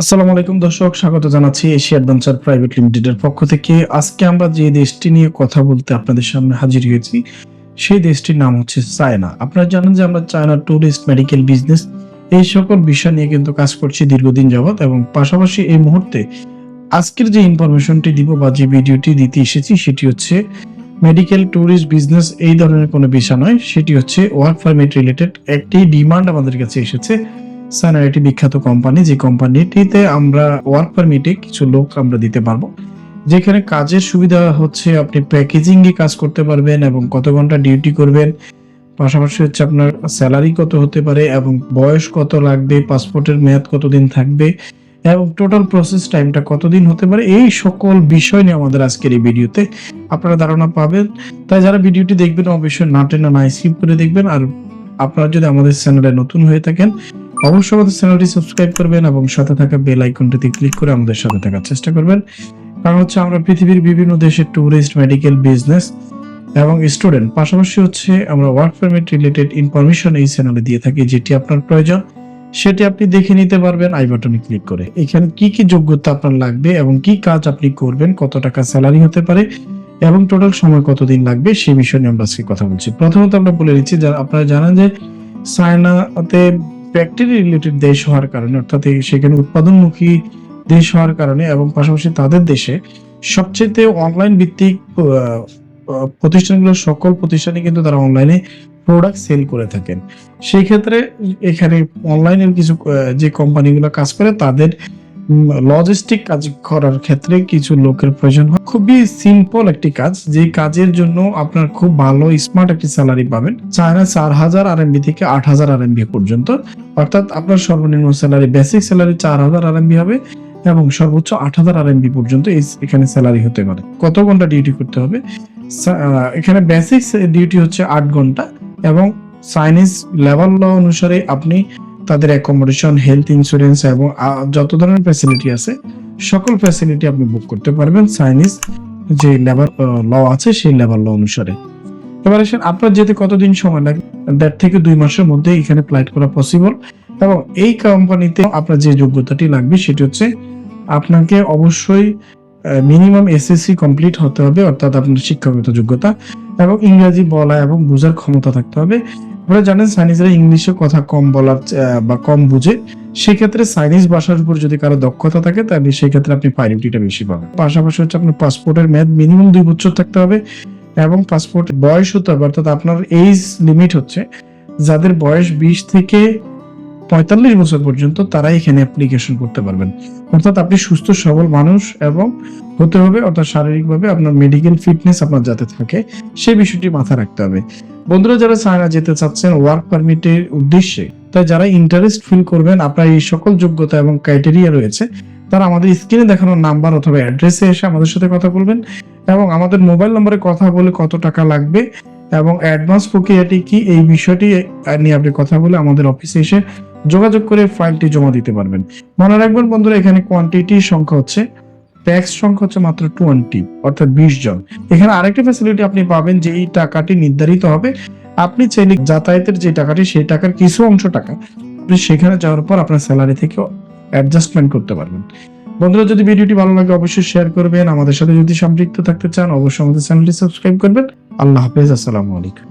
আসসালামু আলাইকুম দর্শক, স্বাগত জানাচ্ছি এশিয়া অ্যাডভেঞ্চার প্রাইভেট লিমিটেডের পক্ষ থেকে। আজকে আমরা যে দেশটি নিয়ে কথা বলতে আপনাদের সামনে হাজির হয়েছি, সেই দেশটির নাম হচ্ছে চায়না। আপনারা জানেন যে আমরা চায়না ট্যুরিস্ট মেডিকেল বিজনেস এই সকল বিষয় নিয়ে কিন্তু কাজ করছি দীর্ঘদিন যাবত এবং পাশাপাশি এই মুহূর্তে আজকের যে ইনফরমেশনটি দিব বা যে ভিডিওটি দিতে এসেছি, সেটি হচ্ছে মেডিকেল ট্যুরিস্ট বিজনেস এই ধরনের কোনো বিষয় নয়, সেটি হচ্ছে ওয়ার্ক পারমিট রিলেটেড একটি ডিমান্ড আমাদের কাছে এসেছে। সানার একটি বিখ্যাত কোম্পানি, যে কোম্পানিটিতে আমরা ওয়ার্ক পারমিটে কিছু লোক আমরা দিতে পারব। যেখানে কাজের সুবিধা হচ্ছে আপনি প্যাকেজিং এ কাজ করতে পারবেন এবং কত ঘণ্টা ডিউটি করবেন। পাশাপাশি হচ্ছে আপনার স্যালারি কত হতে পারে এবং বয়স কত লাগবে পাসপোর্টের মেয়াদ কতদিন থাকবে এবং টোটাল প্রসেস টাইমটা কতদিন হতে পারে, এই সকল বিষয় নিয়ে আমাদের আজকের এই ভিডিওতে আপনারা ধারণা পাবেন। তাই যারা ভিডিওটি দেখবেন, অবশ্যই না টেনে না স্কিপ করে দেখবেন। আর আপনারা যদি আমাদের চ্যানেলে নতুন হয়ে থাকেন অবশ্যই আমাদের চ্যানেলটি সাবস্ক্রাইব করবেন এবং সাথে থাকা বেল আইকনটিতে ক্লিক করে আমাদের সাথে থাকার চেষ্টা করবেন। কারণ হচ্ছে আমরা পৃথিবীর বিভিন্ন দেশের ট্যুরিস্ট মেডিকেল বিজনেস এবং স্টুডেন্ট পাশাপাশি হচ্ছে আমরা ওয়ার্ক পারমিট রিলেটেড ইনফরমেশন এই চ্যানেলে দিয়ে থাকি, যেটি আপনার প্রয়োজন। সেটি আপনি দেখে নিতে পারবেন আই বাটনে ক্লিক করে। এখানে কি কি যোগ্যতা আপনার লাগবে এবং কি কাজ আপনি করবেন, কত টাকা স্যালারি হতে পারে এবং টোটাল সময় কতদিন লাগবে, সেই বিষয়ে আমরা আজকে কথা বলছি। প্রথমত আমরা বলে দিচ্ছি যা আপনারা জানেন যে চায়নাতে ফ্যাক্টরি রিলেটেড দেশ হওয়ার কারণে, অর্থাৎ সেখানে উৎপাদনমুখী দেশ হওয়ার কারণে এবং পাশাপাশি তাদের দেশে সবচেয়ে অনলাইন ভিত্তিক প্রতিষ্ঠানগুলো সকল প্রতিষ্ঠানে কিন্তু তারা অনলাইনে প্রোডাক্ট সেল করে থাকেন। সেই ক্ষেত্রে এখানে অনলাইনের কিছু যে কোম্পানিগুলো কাজ করে, তাদের লজিস্টিক কাজ করার ক্ষেত্রে কিছু লোকের প্রয়োজন হয়। খুবই সিম্পল একটি কাজ, যে কাজের জন্য আপনার খুব ভালো স্মার্ট একটি স্যালারি পাবেন। চায়না চার হাজার আর এমবি থেকে আট হাজার আর এমবি পর্যন্ত। অর্থাৎ আপনার সর্বনিম্ন স্যালারি বেসিক স্যালারি চার হাজার আর এমবি হবে এবং সর্বোচ্চ আট হাজার আর এমবি পর্যন্ত এখানে স্যালারি হতে পারে। কত ঘণ্টা ডিউটি করতে হবে? এখানে বেসিক ডিউটি হচ্ছে আট ঘণ্টা এবং চাইনিজ লেভেল ল অনুসারে আপনি তাদের অ্যাকোমোডেশন হেলথ ইন্স্যুরেন্স এবং যত ধরনের ফ্যাসিলিটি আছে, সকল ফ্যাসিলিটি আপনি বুক করতে পারবেন চাইনিজ যে লেবার ল আছে সেই লেবার ল অনুসারে। এবার আসেন, আপনার যেতে কতদিন সময় লাগে? দেড় থেকে দুই মাসের মধ্যে এখানে ফ্লাইট করা পসিবল এবং এই কোম্পানিতে আপনার যে যোগ্যতাটি লাগবে সেটি হচ্ছে আপনাকে অবশ্যই মিনিমাম এসএসসি কমপ্লিট হতে হবে, অর্থাৎ আপনার শিক্ষাগত যোগ্যতা এবং ইংরেজি বলা এবং বোঝার ক্ষমতা থাকতে হবে। আপনারা জানেন চাইনিজরা ইংলিশে কথা কম বলার বা কম বুঝে। সেক্ষেত্রে চাইনিজ ভাষার উপর যদি কারও দক্ষতা থাকে, তাহলে সেই ক্ষেত্রে আপনি প্রায়োরিটিটা বেশি পাবেন। পাশাপাশি হচ্ছে আপনার পাসপোর্টের মেয়াদ মিনিমাম দুই বছর থাকতে হবে এবং পাসপোর্ট বয়স হতে হবে। অর্থাৎ আপনার এইজ লিমিট হচ্ছে। যাদের বয়স বিশ থেকে পঁয়তাল্লিশ বছর পর্যন্ত তারাই এখানে অ্যাপ্লিকেশন করতে পারবেন। অর্থাৎ আপনি সুস্থ, সবল মানুষ এবং হতে হবে অর্থাৎ শারীরিকভাবে আপনার মেডিকেল ফিটনেস আপনার যাতে থাকে, সেই বিষয়টি মাথায় রাখতে হবে। বন্ধুরা, যারা চায়না যেতে চাচ্ছেন ওয়ার্ক পারমিটের উদ্দেশ্যে, তাই যারা ইন্টারেস্ট ফিল করবেন, আপনার এই সকল যোগ্যতা এবং ক্রাইটেরিয়া রয়েছে, তারা আমাদের স্ক্রিনে দেখানো নাম্বার অথবা অ্যাড্রেসে এসে আমাদের সাথে কথা বলবেন এবং আমাদের মোবাইল নম্বরে কথা বলে কত টাকা লাগবে এবং অ্যাডভান্স প্রক্রিয়াটি কি, এই বিষয়টি নিয়ে আপনি কথা বলে আমাদের অফিসে এসে যোগাযোগ করে ফাইলটি জমা দিতে পারবেন। মনে রাখবেন বন্ধুরা, এখানে কোয়ান্টিটি সংখ্যা হচ্ছে ট্যাক্স সংখ্যা হচ্ছে মাত্র টোয়েন্টি অর্থাৎ বিশ জন। এখানে আরেকটা ফ্যাসিলিটি আপনি পাবেন যে এই টাকাটি নির্ধারিত হবে। আপনি চাইলে যাতায়াতের যে টাকাটি, সেই টাকার কিছু অংশ টাকা আপনি সেখানে যাওয়ার পর আপনার স্যালারি থেকে অ্যাডজাস্টমেন্ট করতে পারবেন। বন্ধুরা, যদি ভিডিওটি ভালো লাগে অবশ্যই শেয়ার করবেন। আমাদের সাথে যদি সম্পৃক্ত থাকতে চান, অবশ্যই আমাদের চ্যানেলটি সাবস্ক্রাইব করবেন। আল্লাহ হাফেজ, আসসালামু আলাইকুম।